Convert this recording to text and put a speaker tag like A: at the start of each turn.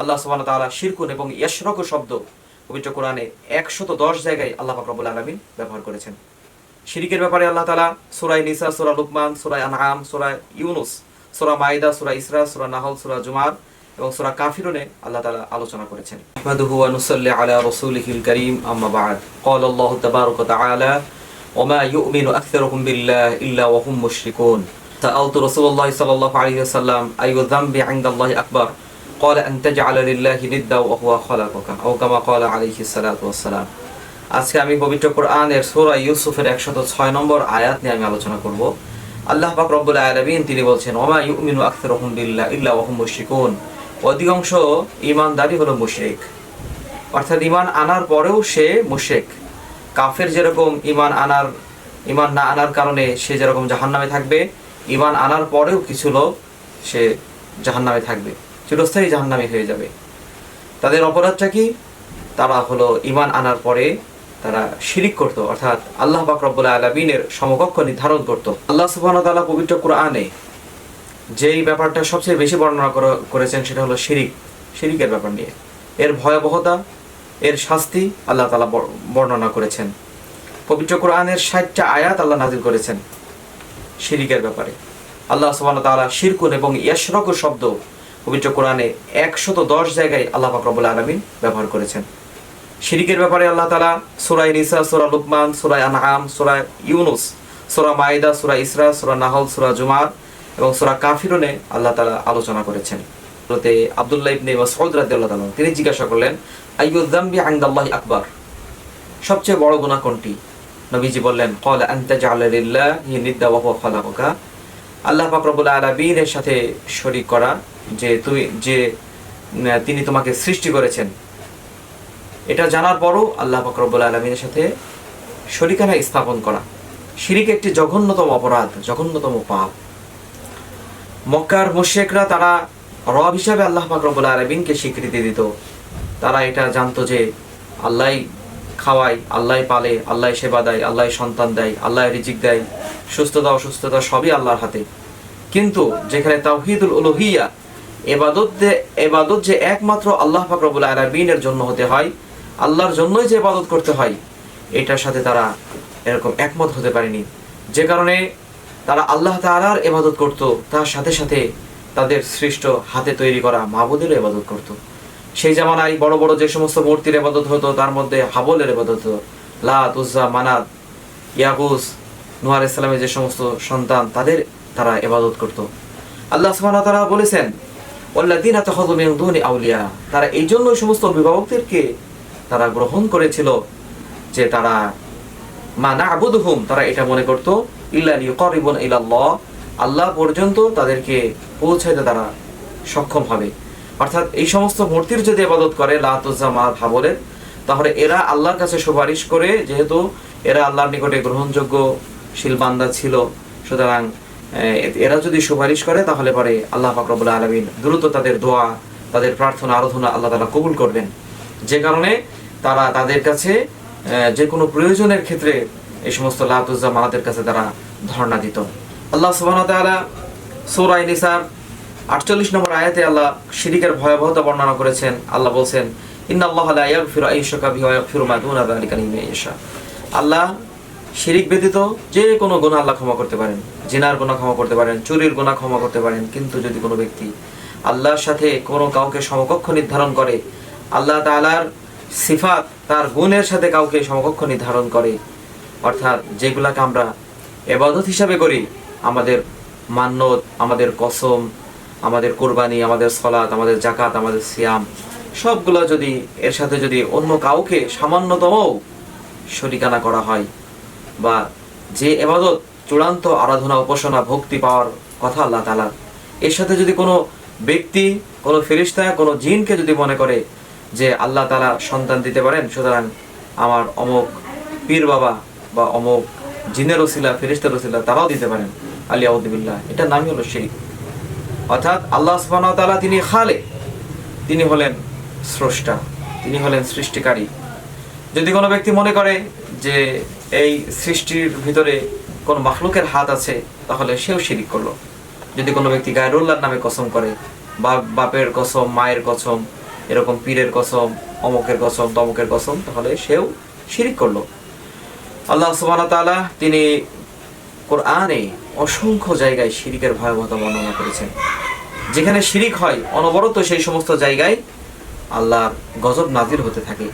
A: আল্লাহ সুবাহ তালা শিরকুন এবং ইয়াশরক শব্দ পবিত্র কোরআনে একশত দশ জায়গায় আল্লাহ পাকরবুল আলমিন ব্যবহার করেছেন। শিরিকের ব্যাপারে আল্লাহ তালা সুরাই নিসা, সুরা লুকমান সুরাই আনহাম সুরা ইউনুস, সুরা মাইদা সুরা ইসরা, সুরা নাহল, সুরা জুমার এবং সুরা কাফিরুনে আল্লাহ তালা আলোচনা করেছেন। আলা রাসূলিহিল করিম, আম্মা বা'দ। ক্বালা আল্লাহ তাবারাক তাআলা, ওয়া ইউমিনু আকসারুহুম ইল্লা ওয়া হুম মুশরিকুন। তাআউতু রাসূলুল্লাহ সাল্লাল্লাহু আলাইহি ওয়াসাল্লাম, আইয়ু যামবি ইনদাল্লাহি আকবার? قال أن تجعل لله ندا وهو خلقك أو كما قال عليه الصلاة والسلام আজকে আমি পবিত্র কোরআনের সূরা ইউসুফের 106 নম্বর আয়াত নিয়ে আমি আলোচনা করব আল্লাহ পাক রব্বুল আলামিন তিনি বলছেন ওমা ইউমিনু আকসারুহুম বিল্লাহ ইল্লা ওয়া হুম মুশরিকুন অধিকাংশ ঈমানদারই হলো মুশরিক অর্থাৎ ঈমান আনার পরেও সে মুশরিক কাফের যেরকম ঈমান আনার ঈমান না আনার কারণে সে যেরকম জাহান্নামে থাকবে ঈমান আনার পরেও কিছু লোক সে জাহান্নামে থাকবে চিরস্থায়ী জাহান্নামে হয়ে যাবে। তাদের অপরাধটা কি? তারা হলো ইমান আনার পরে তারা শিরিক করত, অর্থাৎ আল্লাহ পাক রব্বুল আলামিনের সমকক্ষ নির্ধারণ করত। আল্লাহ তাআলা পবিত্র কোরআনে যেই ব্যাপারটা সবচেয়ে বেশি বর্ণনা করেছেন সেটা হলো শিরিক, শিরিকের ব্যাপার নিয়ে। এর ভয়াবহতা, এর শাস্তি আল্লাহ তালা বর্ণনা করেছেন। পবিত্র কোরআনের ষাটটা আয়াত আল্লাহ নাজিল করেছেন শিরিকের ব্যাপারে। আল্লাহ সুবাহ তাআলা শিরকুন এবং ইয়াশরক শব্দ পবিত্র কোরআনে একশত দশ জায়গায় আল্লাহ পাক রব্বুল আলামিন ব্যবহার করেছেন। শিরিকের ব্যাপারে আল্লাহ তালা সুরাই নিসা, সুরা লুকমান সুরাই আনআম, সুরা ইউনুস, সুরা মাইদা সুরা ইসরা, সুরা নাহল, সুরা জুমার এবং সুরা কাফিরুনে আল্লাহ তালা আলোচনা করেছেন। হযরতে আব্দুল্লাহ ইবনে মাসউদ রাদিয়াল্লাহু তিনি জিজ্ঞাসা করলেন আইয়ুয যামবি ইনদাল্লাহি আকবার? সবচেয়ে বড় গুনাহ কোনটি? নবীজি বললেন, ক্বাল আনতা জাআলা লিল্লাহি নিদ্দা ওয়া হুয়া আল্লাহ পাক রব্বুল সাথে শরীক করা যে তুমি, যে তিনি তোমাকে সৃষ্টি করেছেন। এটা জানার পরও আল্লাহ পাক রব্বুল আলামিনের সাথে শরিকানা স্থাপন করা। শিরিক একটি জঘন্যতম অপরাধ, জঘন্যতম পাপ। মক্কার মুশেকরা তারা রব হিসাবে আল্লাহ পাক রব্বুল আলামিনকে স্বীকৃতি দিত। তারা এটা জানতো যে আল্লাহ খাওয়ায় আল্লাহ পালে আল্লাহ সেবা দেয় আল্লাহ সন্তান দেয় আল্লাহ রিজিক দেয়। সুস্থতা, অসুস্থতা সবই আল্লাহর হাতে। কিন্তু যেখানে তাওহিদুল উলুহিয়া এবাদত এবাদত যে একমাত্র আল্লাহ পাক রব্বুল আলামিনের জন্য হতে হয়, আল্লাহর জন্যই যে ইবাদত করতে হয়, এটার সাথে তারা এরকম একমত হতে পারেনি। যে কারণে তারা আল্লাহ তাআলার এবাদত করত, তার সাথে সাথে তাদের সৃষ্ট হাতে তৈরি করা মাহবুদেরও এবাদত করত। সেই জামানায় বড় বড় যে সমস্ত মূর্তির ইবাদত হতো, তার মধ্যে হাবলের ইবাদত হতো। লাত, উজ্জা, মানাত ইয়াগুস নুয়ার ইসলামের যে সমস্ত সন্তান, তাদের তারা এবাদত করত। আল্লাহ ওয়া তাআলা বলেছেন ওয়াল্লাযীনা তাখাযু মিন দুনি আউলিয়া। তারা এই জন্য সমস্ত অভিভাবকদেরকে তারা গ্রহণ করেছিল যে তারা মা না'বুদুহুম, তারা এটা মনে করত, ইল্লা লিয়ুকারিবুন ইলাল্লাহ, আল্লাহ পর্যন্ত তাদেরকে পৌঁছাইতে তারা সক্ষম হবে। অর্থাৎ এই সমস্ত মূর্তির যদি ইবাদত করে লাতুজ্জা মা ভাবলের তাহলে এরা আল্লাহর কাছে সুপারিশ করে, যেহেতু এরা আল্লাহর নিকটে গ্রহণযোগ্য শিলবান্দা ছিল, সুতরাং এরা যদি সুপারিশ করে, তাহলে পরে আল্লাহ পাক রব্বুল আলামিন দ্রুত তাদের দোয়া, তাদের প্রার্থনা, আরাধনা আল্লাহ তালা কবুল করবেন। যে কারণে তারা তাদের কাছে যে কোনো প্রয়োজনের ক্ষেত্রে এই সমস্ত লাতুজ্জা মালাদের কাছে তারা ধর্ণা দিত। আল্লাহ সুবহানাহু ওয়া তাআলা সূরা নিসার আটচল্লিশ নম্বর আয়াতে আল্লাহ শিরিকের ভয়াবহতা বর্ণনা করেছেন। আল্লাহ বলছেন, ইন্নাল্লাহ লা ইয়াগফিরু আইয়ুশাকা বিহি ওয়া ইয়াগফিরু মা দুনা যালিকা লিমান ইয়াশা। আল্লাহ শিরিক ব্যতীত যে কোনো গুনাহ আল্লাহ ক্ষমা করতে পারেন, জিনার গোনা ক্ষমা করতে পারেন, চুরির গোনা ক্ষমা করতে পারেন, কিন্তু যদি কোনো ব্যক্তি আল্লাহর সাথে কোনো কাউকে সমকক্ষ নির্ধারণ করে, আল্লাহ তালার সিফাত, তার গুণের সাথে কাউকে সমকক্ষ নির্ধারণ করে, অর্থাৎ যেগুলাকে আমরা এবাদত হিসাবে করি, আমাদের মান্যত আমাদের কসম, আমাদের কোরবানি, আমাদের সলাত, আমাদের জাকাত আমাদের সিয়াম, সবগুলো যদি এর সাথে যদি অন্য কাউকে সামান্যতম শরিকানা করা হয় বা যে এবাদত, চূড়ান্ত আরাধনা, উপাসনা, ভক্তি পাওয়ার কথা আল্লাহ তালা এর সাথে যদি কোনো ব্যক্তি, কোনো ফেরিস্তা কোনো জিনকে যদি মনে করে যে আল্লাহ তালা সন্তান দিতে পারেন, সুতরাং আমার অমুক পীর বাবা বা অমুক জিনের ওসিলা ফেরিস্তার ওসিলা, তারাও দিতে পারেন। আলী আউদ্দিবিল্লাহ এটার নামই হলো শিরিক। অর্থাৎ আল্লাহ ওয়া তিনি খালে তিনি হলেন স্রষ্টা, তিনি হলেন সৃষ্টিকারী। যদি কোনো ব্যক্তি মনে করে যে এই সৃষ্টির ভিতরে কোন মাখলুকের হাত আছে, তাহলে সেও শিরিক করল। যদি কোনো ব্যক্তি গায়রুল্লাহর নামে কসম করে বা বাপের কসম, মায়ের কসম, এরকম পীরের কসম, অমকের কসম, তমকের কসম, তাহলে সেও শিরিক করল। আল্লাহ ওয়া তিনি কোরআনে অসংখ্য জায়গায় শিরিকের ভয়াবহতা বর্ণনা করেছেন। যেখানে শিরিক হয়, অনবরত সেই সমস্ত জায়গায় আল্লাহর গজব নাজির হতে থাকে।